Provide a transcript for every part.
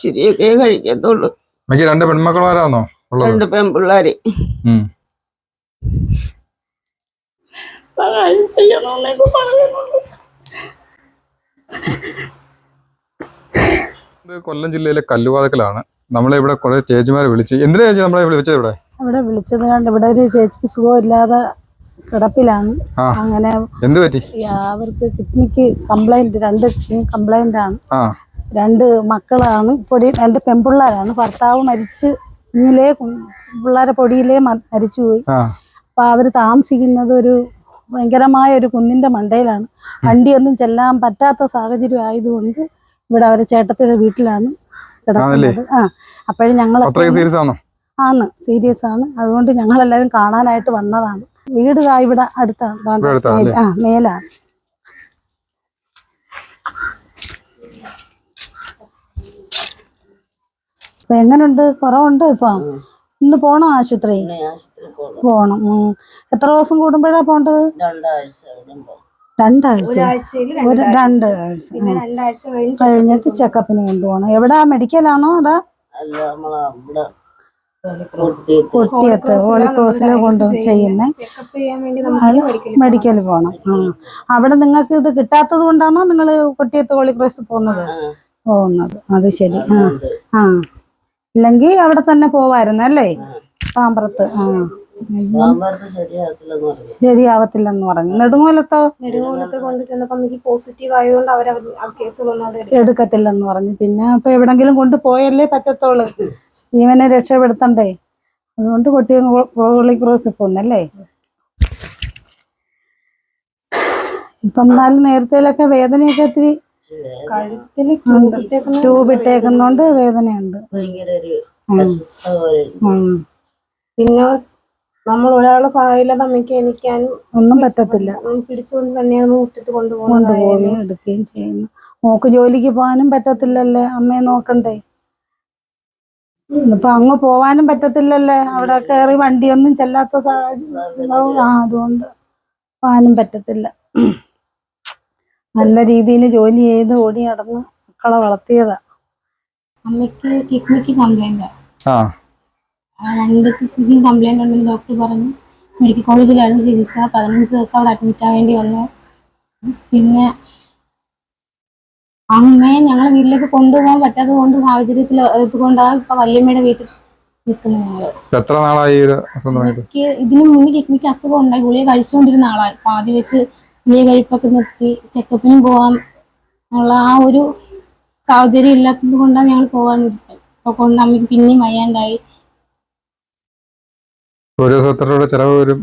ശരിയൊക്കെ കഴിക്കത്തുള്ളൂ. രണ്ട് പെൺമക്കളാരാന്നോ രണ്ട് പെൺപിള്ളേര്. സഹായം ഇത് കൊല്ലം ജില്ലയിലെ കല്ലുവാതക്കലാണ്. നമ്മളെ ഇവിടെ കുറെ ചേച്ചിമാരെ വിളിച്ച്. എന്തിനാ ചേച്ചി നമ്മളെ വിളിച്ചത് ഇവിടെ? ഇവിടെ വിളിച്ചത് കണ്ട് ഇവിടെ ഒരു ചേച്ചിക്ക് സുഖമില്ലാതെ കിടപ്പിലാണ്. അങ്ങനെ എന്ത് പറ്റി? ഈ അവർക്ക് കിഡ്നിക്ക് കംപ്ലൈന്റ് രണ്ട് കിഡ്നി കംപ്ലൈന്റ് ആണ് രണ്ട് മക്കളാണ് പൊടി രണ്ട് പെൺപിള്ളേരാണ്. ഭർത്താവ് മരിച്ച് ഇങ്ങനെ പിള്ളേരെ പൊടിയിലേ മരിച്ചു പോയി ആ. അപ്പൊ അവർ താമസിക്കുന്നത് ഒരു ഭയങ്കരമായ ഒരു കുന്നിന്റെ മണ്ടയിലാണ്. വണ്ടിയൊന്നും ചെല്ലാൻ പറ്റാത്ത സാഹചര്യം ആയതുകൊണ്ട് ഇവിടെ അവരെ ചേട്ടത്തിന്റെ വീട്ടിലാണ് കിടക്കുന്നത്. ആ. അപ്പോഴും ഞങ്ങൾ ആന്ന് സീരിയസ് ആണോ? അതുകൊണ്ട് ഞങ്ങൾ എല്ലാവരും കാണാനായിട്ട് വന്നതാണ്. വീട് ഇവിടെ അടുത്താണ്. ആ മേലാണ്. അപ്പൊ എങ്ങനുണ്ട്? കുറവുണ്ട് ഇപ്പൊ. ഇന്ന് പോണോ ആശുപത്രി? പോണം. എത്ര ദിവസം കൂടുമ്പോഴാ പോണ്ടത്? രണ്ടാഴ്ച ഒരു രണ്ടാഴ്ച. കഴിഞ്ഞിട്ട് ചെക്കപ്പിന് കൊണ്ടുപോകണം എവിടാ? മെഡിക്കലാണോ അതാ? കുട്ടിയത്ത്. ഹോളി ക്രോസിൽ കൊണ്ട് ചെയ്യുന്നേ. മെഡിക്കൽ പോകണം ആ. അവിടെ നിങ്ങൾക്ക് ഇത് കിട്ടാത്തത് കൊണ്ടാണോ നിങ്ങൾ കുട്ടിയത്ത് ഹോളി ക്രോസ് പോകുന്നത് പോകുന്നത്. അത് ശരി. ആ. ആ. ഇല്ലെങ്കിൽ അവിടെ തന്നെ പോവായിരുന്നു അല്ലേ? പാമ്പറത്ത് ആ. ശരിയാവത്തില്ലെന്ന് പറഞ്ഞു. നെടുങ്ങോലത്തോ? നെടുങ്ങോലത്ത് കൊണ്ട് ചെന്നപ്പോ അമ്മയ്ക്ക് പോസിറ്റീവ് ആയതുകൊണ്ട് അവർ ആ കേസുകളൊന്നും അവിടെ എടുത്തു എടുക്കത്തില്ലെന്ന് പറഞ്ഞു. പിന്നെ അപ്പൊ എവിടെങ്കിലും കൊണ്ട് പോയല്ലേ പറ്റത്തുള്ളൂ. ജീവനെ രക്ഷപ്പെടുത്തണ്ടേ. അതുകൊണ്ട് കുട്ടിയെ ക്രോസ് പോന്നല്ലേ? ഇപ്പൊ എന്നാലും നേരത്തേലൊക്കെ വേദനയൊക്കെ ഒത്തിരി കഴുത്തിൽ ട്യൂബ് ഇട്ടേക്കുന്നോണ്ട് വേദനയുണ്ട്. പിന്നെ നമ്മൾ ഒരാളെ സഹായമില്ലാതെ അമ്മയ്ക്ക് എനിക്കാനും ഒന്നും പറ്റത്തില്ല. പിടിച്ചുകൊണ്ട് തന്നെയാണ് മുറ്റത്ത് കൊണ്ടുപോവുകയും എടുക്കുകയും ചെയ്യുന്നു. മോക്ക് ജോലിക്ക് പോകാനും പറ്റത്തില്ലല്ലേ? അമ്മയെ നോക്കണ്ടേ? ഇപ്പൊ അങ്ങ് പോവാനും പറ്റത്തില്ലല്ലേ? അവിടെ കയറി വണ്ടിയൊന്നും ചെല്ലാത്ത സാഹചര്യം. ആ അതുകൊണ്ട് പോകാനും പറ്റത്തില്ല. നല്ല രീതിയിൽ ജോലി ചെയ്ത് ഓടി നടന്ന് മക്കളെ വളർത്തിയതാ. അമ്മയ്ക്ക് കിഡ്നിക്ക് കംപ്ലൈന്റ് ആ. രണ്ട് കിഡ്നി കംപ്ലൈന്റ് ഉണ്ടെന്ന് ഡോക്ടർ പറഞ്ഞു. മെഡിക്കൽ കോളേജിലായിരുന്നു ചികിത്സ. പതിനഞ്ച് ദിവസം അവിടെ അഡ്മിറ്റ് ആവേണ്ടി വന്നു. പിന്നെ അമ്മയെ ഞങ്ങളെ വീട്ടിലേക്ക് കൊണ്ടുപോകാൻ പറ്റാത്തത് കൊണ്ട് സാഹചര്യത്തിൽ ഇതുകൊണ്ടാണ് ഇപ്പൊ വല്യമ്മയുടെ വീട്ടിൽ നിൽക്കുന്നത് ഞങ്ങൾ. എത്ര നാളായി ഇതിനു മുന്നേ കിഡ്നിക്ക് അസുഖം ഉണ്ടായി. ഗുളിക കഴിച്ചുകൊണ്ടിരുന്ന ആളാണ് അപ്പൊ ആദ്യം വെച്ച് ഗുളിക കഴിപ്പൊക്കെ നിർത്തി ചെക്കപ്പിന് പോവാൻ ഉള്ള ആ ഒരു സാഹചര്യം ഇല്ലാത്തത് കൊണ്ടാണ് ഞങ്ങൾ പോകാൻ നിർത്തി അപ്പൊ കൊണ്ട് അമ്മയ്ക്ക് പിന്നെയും വയ്യാണ്ടായി. അമ്മയ്ക്ക് ചെലവ് വരും.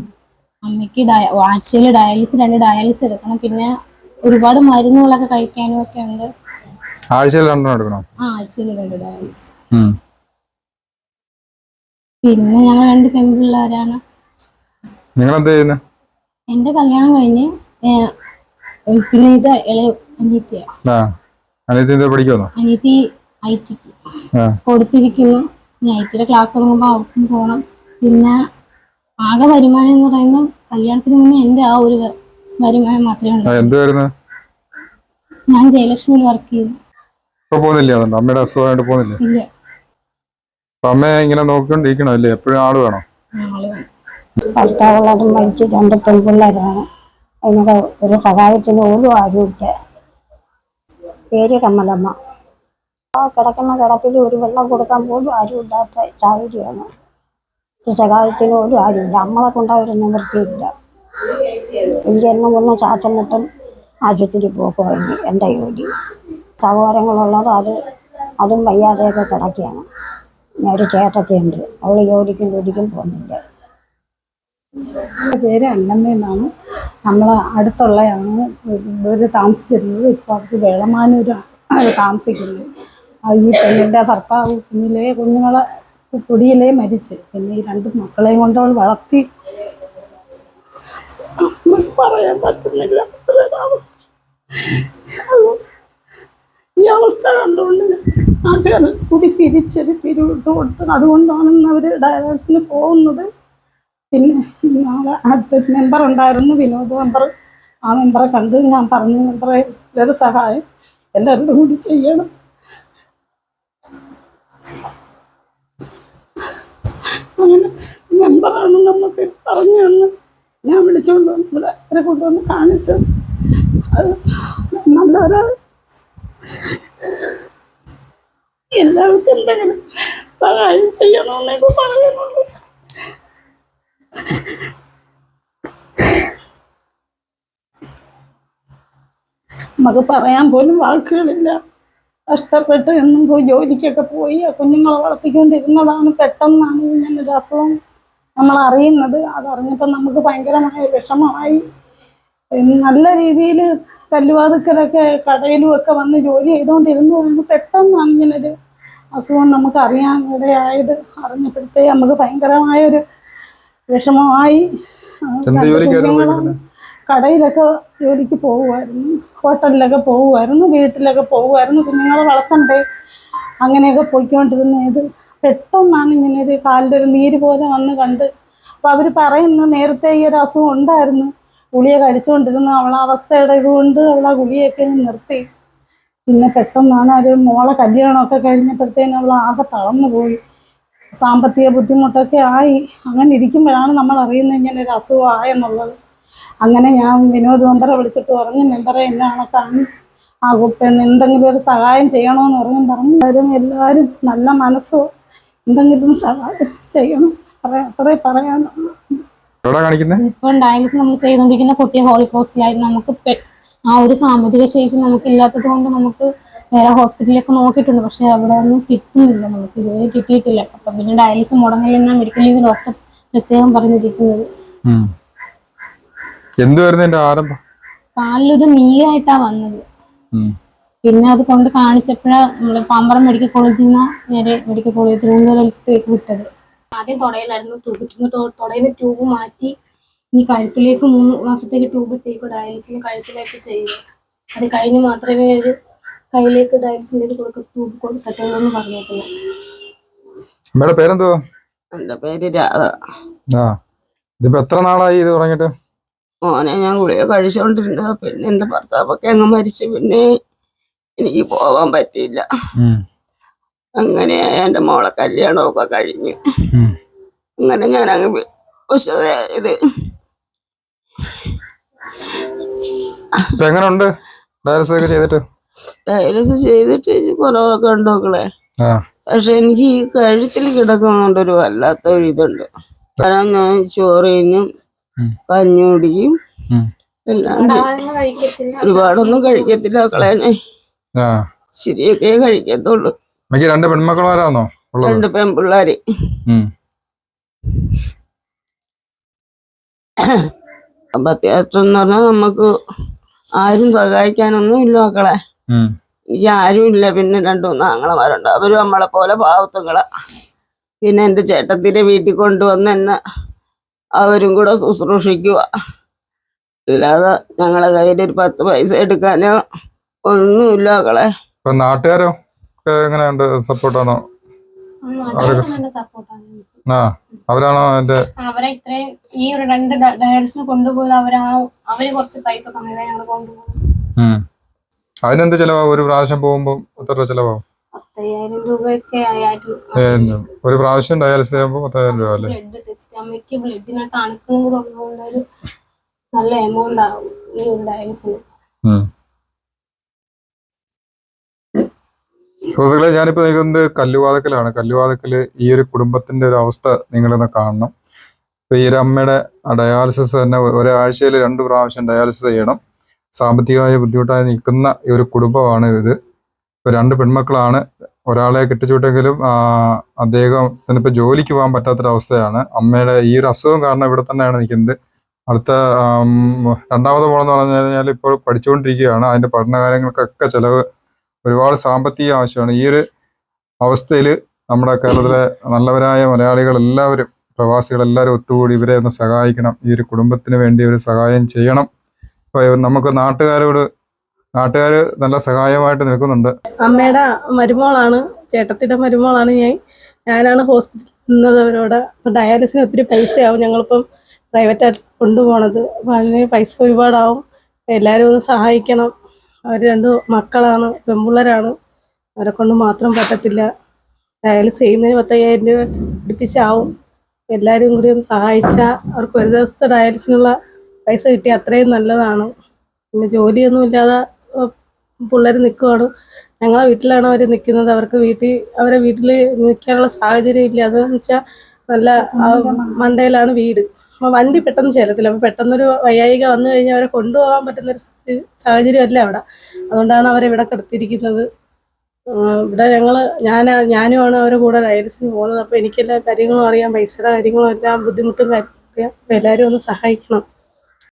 അമ്മയ്ക്ക് ഡയ ആഴ്ചയിൽ ഡയാലിസിസ് രണ്ട് ഡയാലിസിസ് എടുക്കണം. പിന്നെ ഒരുപാട് മരുന്നുകളൊക്കെ കഴിക്കാനും ഒക്കെ ഉണ്ട്. ആഴ്ചയിൽ രണ്ടെണ്ണം എടുക്കണോ? ആ ആഴ്ചയിൽ രണ്ട് ഡയാലിസിസ്. പിന്നെ ഞങ്ങൾ രണ്ട് പെൺപിള്ളേരാണ്. നിങ്ങൾ എന്താ ചെയ്യുന്നത് എന്റെ കല്യാണം കഴിഞ്ഞ് പിന്നെ ഇത് ഇളയ ആ അനിയത്തി ഐ ടിക്ക് കൊടുത്തിരിക്കുന്നു. ഐ ടിയുടെ ക്ലാസ് തുടങ്ങുമ്പോൾ അവർക്കും പോകണം പിന്നെ ആകെ വരുമാനം എന്ന് പറയുന്നത് കല്യാണത്തിന് മുന്നേ എന്റെ ആ ഒരു വരുമാനം മാത്രമേ ഉള്ളൂ. ഞാൻ ജയലക്ഷ്മിയിൽ വർക്ക് ചെയ്യുന്നു. ഇപ്പൊ പോകുന്നില്ല? അതുകൊണ്ട് അമ്മയുടെ അസുഖമായിട്ട് പോകുന്നില്ല? ഇല്ല. ഇങ്ങനെ നോക്കിക്കൊണ്ടിരിക്കണോ? അല്ലേ എപ്പോഴും ആൾ വേണോ? ഭർത്താവുള്ളതും മരിച്ച് രണ്ട് പെൺപിള്ളേരാണ്. അതിനൊക്കെ ഒരു സഹായത്തിന് പോലും ആരുമില്ല പേര് കമ്മലമ്മ ആ കിടക്കുന്ന കിടപ്പിൽ ഒരു വെള്ളം കൊടുക്കാൻ പോലും ആരുമില്ലാത്ത സാഹചര്യമാണ് ഒരു സഹായത്തിന് പോലും ആരുമില്ല നമ്മളെ കൊണ്ടാവരുന്ന വൃത്തിയില്ല എനിക്ക് എന്നെ ഒന്നും ശ്വാസം മുട്ടും ആശുപത്രി പോകുമായിരുന്നു എന്റെ ജോലി. സഹോദരങ്ങളുള്ളത് അത് അതും വയ്യാതെയൊക്കെ കിടക്കുകയാണ്. ഞാൻ ഒരു ചേട്ടത്തിയുണ്ട് അവൾ ജോലിക്കും ജോലിക്കും പോകുന്നില്ല. പേര് അന്നമ്മ എന്നാണ് നമ്മൾ അടുത്തുള്ളതാണ് ഇവർ താമസിച്ചിരുന്നത്. ഇപ്പോൾ അവർക്ക് വേളമാനൂരാണ് താമസിക്കുന്നത് ഈ പെണ്ണിന്റെ ഭർത്താവ് കുഞ്ഞിലെ കുഞ്ഞുങ്ങളെ പൊടിയിലേ മരിച്ച്. പിന്നെ ഈ രണ്ട് മക്കളെയും കൊണ്ട് അവൾ വളർത്തി. പറയാൻ പറ്റുന്നില്ല. ഈ അവസ്ഥ കണ്ടുകൊണ്ട് നാട്ടുകാർ കൂടി പിരിച്ചൊരു പിരിവിട്ട് കൊടുത്തത്. അതുകൊണ്ടാണ് അവർ ഡയലോഗ്സിന് പോകുന്നത്. പിന്നെ അടുത്ത മെമ്പർ ഉണ്ടായിരുന്നു വിനോദ് മെമ്പർ ആ മെമ്പറെ കണ്ട് ഞാൻ പറഞ്ഞു മെമ്പറെ എല്ലാവരും സഹായം എല്ലാവരും കൂടി ചെയ്യണം. അങ്ങനെ മെമ്പറാണ് നമുക്ക് പറഞ്ഞു തന്ന് ഞാൻ വിളിച്ചുകൊണ്ട് ഇവിടെ അവരെ കൊണ്ടുവന്ന് കാണിച്ച്. അത് നല്ലൊരു എല്ലാവർക്കും എന്തെങ്കിലും സഹായം ചെയ്യണമെന്നേ പറയുന്നുള്ളൂ നമുക്ക് പറയാൻ പോലും വാക്കുകളില്ല. കഷ്ടപ്പെട്ട് എന്നും പോയി ജോലിക്കൊക്കെ പോയി ആ കുഞ്ഞുങ്ങളെ വളർത്തിക്കൊണ്ടിരുന്നതാണ് പെട്ടെന്നാണ് ഇങ്ങനെ ഒരു അസുഖം. നമ്മൾ അറിയുന്നത് അതറിഞ്ഞപ്പോൾ നമുക്ക് ഭയങ്കരമായ വിഷമമായി. നല്ല രീതിയിൽ കല്ലുവാതുക്കലൊക്കെ കടയിലും ഒക്കെ വന്ന് ജോലി ചെയ്തുകൊണ്ടിരുന്നു. പെട്ടെന്നാണ് ഇങ്ങനൊരു അസുഖം നമുക്ക് അറിയാൻ ഇടയായത് അറിഞ്ഞപ്പോഴത്തേ നമുക്ക് ഭയങ്കരമായൊരു വിഷമമായി. കടയിലൊക്കെ ജോലിക്ക് പോകുമായിരുന്നു ഹോട്ടലിലൊക്കെ പോകുമായിരുന്നു വീട്ടിലൊക്കെ പോകുമായിരുന്നു കുഞ്ഞുങ്ങളെ വളർത്തണ്ടേ? അങ്ങനെയൊക്കെ പോയിക്കൊണ്ടിരുന്ന ഇത് പെട്ടെന്നാണ് ഇങ്ങനെ ഒരു കാലിന്റെ ഒരു നീര് പോലെ വന്ന് കണ്ട് അപ്പോൾ അവർ പറയുന്നു നേരത്തെ ഈ ഒരു അസുഖം ഉണ്ടായിരുന്നു. ഗുളിക കഴിച്ചുകൊണ്ടിരുന്ന അവളെ അവസ്ഥയുടെ ഇതുകൊണ്ട് അവളെ ഗുളിയൊക്കെ നിർത്തി. പിന്നെ പെട്ടെന്നാണ് ഒരു മോളെ കല്യാണമൊക്കെ കഴിഞ്ഞപ്പോഴത്തേനും അവൾ ആകെ തളർന്നു പോയി. സാമ്പത്തിക ബുദ്ധിമുട്ടൊക്കെ ആയി. അങ്ങനെ ഇരിക്കുമ്പോഴാണ് നമ്മൾ അറിയുന്നത് ഇങ്ങനെ ഒരു അസുഖം ആയെന്നുള്ളത്. അങ്ങനെ ഞാൻ വിനോദ് മെമ്പറെ വിളിച്ചിട്ട് പറഞ്ഞു മെമ്പറെ എന്നെ കണക്കാണ് ആ കുട്ടി എന്തെങ്കിലും ഒരു സഹായം ചെയ്യണമെന്ന് പറഞ്ഞു. പറഞ്ഞു എല്ലാവരും എല്ലാവരും. നല്ല മനസ്സോ എന്തെങ്കിലും സഹായം ചെയ്യണം. അത്രേ പറയാനുള്ളൂ. ഇപ്പം ഡയാലിസിസ് നമ്മൾ ചെയ്തുകൊണ്ടിരിക്കുന്ന കുട്ടി ഹോളി ക്രോസിലായിരുന്നു നമുക്ക് ആ ഒരു സാമ്പത്തിക ശേഷി നമുക്ക് ഇല്ലാത്തത് കൊണ്ട് നമുക്ക് വേറെ ഹോസ്പിറ്റലിലൊക്കെ നോക്കിയിട്ടുണ്ട്. പക്ഷെ അവിടെ ഒന്നും കിട്ടുന്നില്ല. നമുക്ക് ഇതുവരെ കിട്ടിയിട്ടില്ല. അപ്പം പിന്നെ ഡയാലിസിസ് മുടങ്ങില്ലെന്നാണ് മെഡിക്കൽ ലീവ് ഡോക്ടർ പ്രത്യേകം പറഞ്ഞിരിക്കുന്നത്. എന്തുവായിരുന്നു എന്റെ ആരംഭം പാലിലൊരു നീരായിട്ടാ വന്നത്. പിന്നെ അത് കൊണ്ട് കാണിച്ചപ്പോഴാ നമ്മൾ പാമ്പറം മെഡിക്കൽ കോളേജിൽ നിന്ന് നേരെ മെഡിക്കൽ കോളേജ് തിരുവനന്തപുരത്തേക്ക് വിട്ടത്. ആദ്യം തുടയിലായിരുന്നു ട്യൂബ്. തുടയിലെ ട്യൂബ് മാറ്റി ഇനി കഴുത്തിലേക്ക് മൂന്ന് മാസത്തേക്ക് ട്യൂബ് ഇട്ടേക്ക് ഡയാലിസിന് കഴുത്തിലേക്ക് ചെയ്തു. അത് കഴിഞ്ഞ് മാത്രമേ ഒരു കയ്യിലേക്ക് ഡയാലിസിന്റെ കൊടുക്ക ട്യൂബ് കൊടുക്കത്തുള്ളൂ എന്ന് പറഞ്ഞേക്കുന്നത് അമ്മയുടെ പേരെന്തോ എന്റെ പേര് രാധ. ആ. ഇതിപ്പോ എത്ര നാളായി ഇത് തുടങ്ങിയിട്ട്? മോനെ ഞാൻ ഗുളിക കഴിച്ചുകൊണ്ടിരുന്നത് പിന്നെ എന്റെ ഭർത്താവൊക്കെ അങ്ങ് മരിച്ചു പിന്നെ എനിക്ക് പോവാൻ പറ്റിയില്ല. അങ്ങനെ എന്റെ മോളെ കല്യാണമൊക്കെ കഴിഞ്ഞു. അങ്ങനെ ഞാൻ അങ്ങ് ഇപ്പൊ എങ്ങനെയുണ്ട് ഡയാലിസിസ് ഒക്കെ ചെയ്തിട്ട്? ഡയാലിസിസ് ചെയ്തിട്ട് കുറവൊക്കെ ഉണ്ട് മക്കളെ. പക്ഷെ എനിക്ക് ഈ കഴുത്തിൽ കിടക്കുന്നുണ്ട് ഒരു വല്ലാത്ത ഒരു ഇതുണ്ട്. കാരണം ഞാൻ ചോറ് തിന്നും ഉം. കഞ്ഞി കുടിക്കും. എല്ലാം ഒരുപാടൊന്നും കഴിക്കത്തില്ല കളയാനെ ശരിയൊക്കെ കഴിക്കത്തുള്ളൂ. രണ്ട് പെൺമക്കളാരാണോ രണ്ട് പെൺപിള്ളേര്. അപ്പൊ അത്യാവശ്യം എന്ന് പറഞ്ഞാൽ നമുക്ക് ആരും സഹായിക്കാനൊന്നും ഇല്ല മക്കളെ. എനിക്ക് ആരും ഇല്ല. പിന്നെ രണ്ടു മൂന്ന് ആങ്ങളമാരുണ്ട്. അവരും നമ്മളെ പോലെ പാവത്തുങ്ങളാ. പിന്നെ എന്റെ ചേട്ടത്തിന്റെ വീട്ടിൽ കൊണ്ടുവന്ന് എന്നെ അവരും കൂടെ ശുശ്രൂഷിക്കുക. അല്ലാതെ ഞങ്ങളെ കയ്യിൽ ഒരു പത്ത് പൈസ എടുക്കാനോ ഒന്നുമില്ല മക്കളെ. ഇപ്പൊ നാട്ടുകാരോ എങ്ങനെയുണ്ട്? സപ്പോർട്ടാണോ സപ്പോർട്ടാണ് ആ അവരാണോ എന്റെ അവരെ ഇത്രയും ഈ ഒരു രണ്ട് ഡയൽസിന് കൊണ്ടുപോകുന്ന അവരാ അവർ കുറച്ച് പൈസ തന്നതാ ഞങ്ങൾ കൊണ്ടുപോകും ഉം. അതിനെന്ത് ചെലവാകും? ഒരു പ്രാവശ്യം പോകുമ്പോ എത്ര ചെലവാകും? പത്തയ്യായിരം രൂപയൊക്കെ ആയാലും ഒരു പ്രാവശ്യം ഡയാലിസിസ് ചെയ്യുമ്പോൾ പത്തായിരം രൂപ അല്ലേ? ബ്ലഡ് ടെസ്റ്റ് അമ്മയ്ക്ക് ബ്ലഡിനെ അണുക്കളും കൂടെ ഉള്ളതുകൊണ്ട് ഒരു നല്ല എമൗണ്ട് ആവും ഈ ഒരു ഡയാലിസിന്. സുഹൃത്തുക്കളെ ഞാനിപ്പോ നിൽക്കുന്നത് കല്ലുവാതക്കലാണ്. കല്ലുവാതക്കൽ ഈ ഒരു കുടുംബത്തിന്റെ ഒരു അവസ്ഥ നിങ്ങളൊന്ന് കാണണം. ഇപ്പൊ ഈ ഒരു അമ്മയുടെ ഡയാലിസിസ് തന്നെ ഒരാഴ്ചയിൽ രണ്ട് പ്രാവശ്യം ഡയാലിസിസ് ചെയ്യണം. സാമ്പത്തികമായ ബുദ്ധിമുട്ടായി നിൽക്കുന്ന ഈ ഒരു കുടുംബമാണ് ഇത്. രണ്ട് പെൺമക്കളാണ്. ഒരാളെ കെട്ടിച്ചുവിട്ടെങ്കിലും അദ്ദേഹത്തിന് അദ്ദേഹം ഇന്നിപ്പോ ജോലിക്ക് പോകാൻ പറ്റാത്തൊരവസ്ഥയാണ്. അമ്മയുടെ ഈ ഒരു അസുഖം കാരണം ഇവിടെ തന്നെയാണ് നിൽക്കുന്നത്. അടുത്ത രണ്ടാമത് പോകണമെന്ന് പറഞ്ഞു കഴിഞ്ഞാൽ ഇപ്പോൾ പഠിച്ചുകൊണ്ടിരിക്കുകയാണ്. അതിന്റെ പഠനകാര്യങ്ങൾക്കൊക്കെ ചിലവ് ഒരുപാട് സാമ്പത്തിക ആവശ്യമാണ്. ഈ ഒരു അവസ്ഥയിൽ നമ്മുടെ കേരളത്തിലെ നല്ലവരായ മലയാളികൾ എല്ലാവരും പ്രവാസികൾ എല്ലാവരും ഒത്തുകൂടി ഇവരെ ഒന്ന് സഹായിക്കണം. ഈ ഒരു കുടുംബത്തിന് വേണ്ടി ഒരു സഹായം ചെയ്യണം. നമുക്ക് നാട്ടുകാരോട് നാട്ടുകാർ നല്ല സഹായമായിട്ട് നിൽക്കുന്നുണ്ട്. അമ്മയുടെ മരുമോളാണ് ചേട്ടത്തിന്റെ മരുമോളാണ് ഞാൻ. ഞാനാണ് ഹോസ്പിറ്റലിൽ നിന്നത് അവരോട്. ഡയാലിസിന് ഒത്തിരി പൈസയാവും. ഞങ്ങളിപ്പം പ്രൈവറ്റായിട്ട് കൊണ്ടുപോകണത് അപ്പം അതിന് പൈസ ഒരുപാടാവും. എല്ലാവരും ഒന്ന് സഹായിക്കണം. അവർ രണ്ട് മക്കളാണ് പെൺപിള്ളേരാണ്. അവരെ കൊണ്ട് മാത്രം പറ്റത്തില്ല. ഡയാലിസ് ചെയ്യുന്നതിന് പത്തയ്യായിരം രൂപ പിടിപ്പിച്ചാവും എല്ലാവരും കൂടി ഒന്ന് സഹായിച്ചാൽ അവർക്ക് ഒരു ദിവസത്തെ ഡയാലിസിനുള്ള പൈസ കിട്ടിയാൽ അത്രയും നല്ലതാണ്. പിന്നെ ജോലിയൊന്നും ഇല്ലാതെ പിള്ളേർ നിൽക്കുവാണ് ഞങ്ങളെ വീട്ടിലാണ് അവർ നിൽക്കുന്നത് അവർക്ക് വീട്ടിൽ അവരെ വീട്ടിൽ നിൽക്കാനുള്ള സാഹചര്യം ഇല്ല. അതെന്ന് വെച്ചാൽ നല്ല മണ്ടയിലാണ് വീട്. അപ്പോൾ വണ്ടി പെട്ടെന്ന് ചേരത്തില്ല. അപ്പോൾ പെട്ടെന്നൊരു വയ്യായിക വന്നു കഴിഞ്ഞാൽ അവരെ കൊണ്ടുപോകാൻ പറ്റുന്നൊരു സാഹചര്യം- അല്ല അവിടെ. അതുകൊണ്ടാണ് അവരെ ഇവിടെ കിടത്തിയിരിക്കുന്നത്. ഇവിടെ ഞങ്ങൾ ഞാൻ ഞാനുമാണ് അവരെ കൂടെ ഡയാലിസിന് പോകുന്നത്. അപ്പോൾ എനിക്കെല്ലാ കാര്യങ്ങളും അറിയാം. പൈസയുടെ കാര്യങ്ങളും എല്ലാം ബുദ്ധിമുട്ടും കാര്യങ്ങളും അറിയാം അപ്പോൾ എല്ലാവരും ഒന്ന് സഹായിക്കണം.